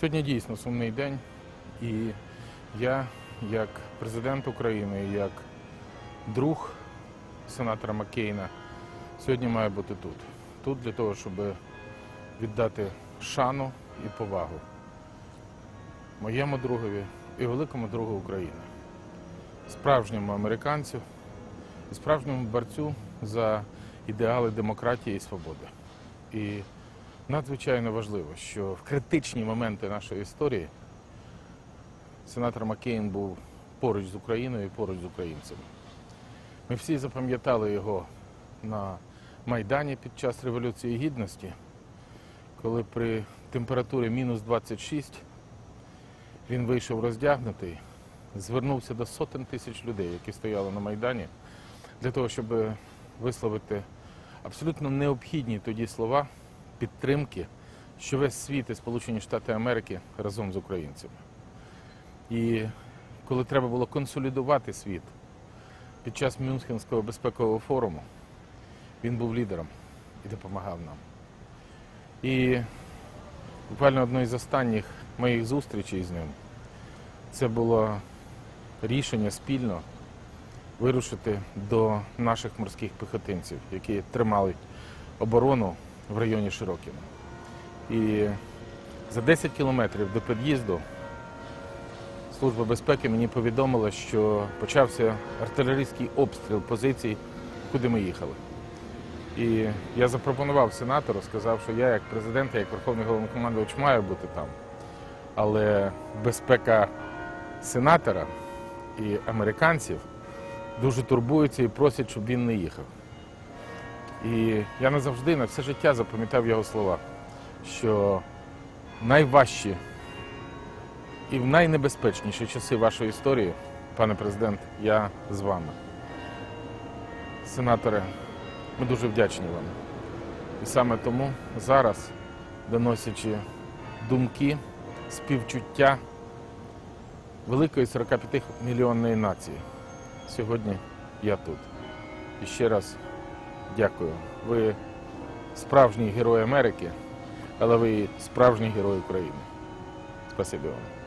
Сьогодні дійсно сумний день, і я, як президент України, як друг сенатора Маккейна, сьогодні маю бути тут. Тут для того, щоб віддати шану і повагу моєму другові і великому другу України, справжньому американцю і справжньому борцю за ідеали демократії і свободи. І надзвичайно важливо, що в критичні моменти нашої історії сенатор Маккейн був поруч з Україною і поруч з українцями. Ми всі запам'ятали його на Майдані під час Революції Гідності, коли при температурі мінус 26 він вийшов роздягнутий, звернувся до сотень тисяч людей, які стояли на Майдані, для того, щоб висловити абсолютно необхідні тоді слова підтримки, що весь світ і Сполучені Штати Америки разом з українцями. І коли треба було консолідувати світ під час Мюнхенського безпекового форуму, він був лідером і допомагав нам. І буквально одною з останніх моїх зустрічей з ним це було рішення спільно вирушити до наших морських піхотинців, які тримали оборону в районі Широкіна. І за 10 кілометрів до під'їзду Служба безпеки мені повідомила, що почався артилерійський обстріл позицій, куди ми їхали. І я запропонував сенатору, сказав, що я як президент, як верховний головнокомандувач маю бути там. Але безпека сенатора і американців дуже турбуються і просять, щоб він не їхав. І я назавжди на все життя запам'ятав його слова, що найважчі і в найнебезпечніші часи вашої історії, пане президент, я з вами. Сенаторе, ми дуже вдячні вам. І саме тому зараз, доносячи думки, співчуття великої 45-мільйонної нації, сьогодні я тут. І ще раз дякую. Ви справжній герой Америки, але ви справжній герой України. Спасибі вам.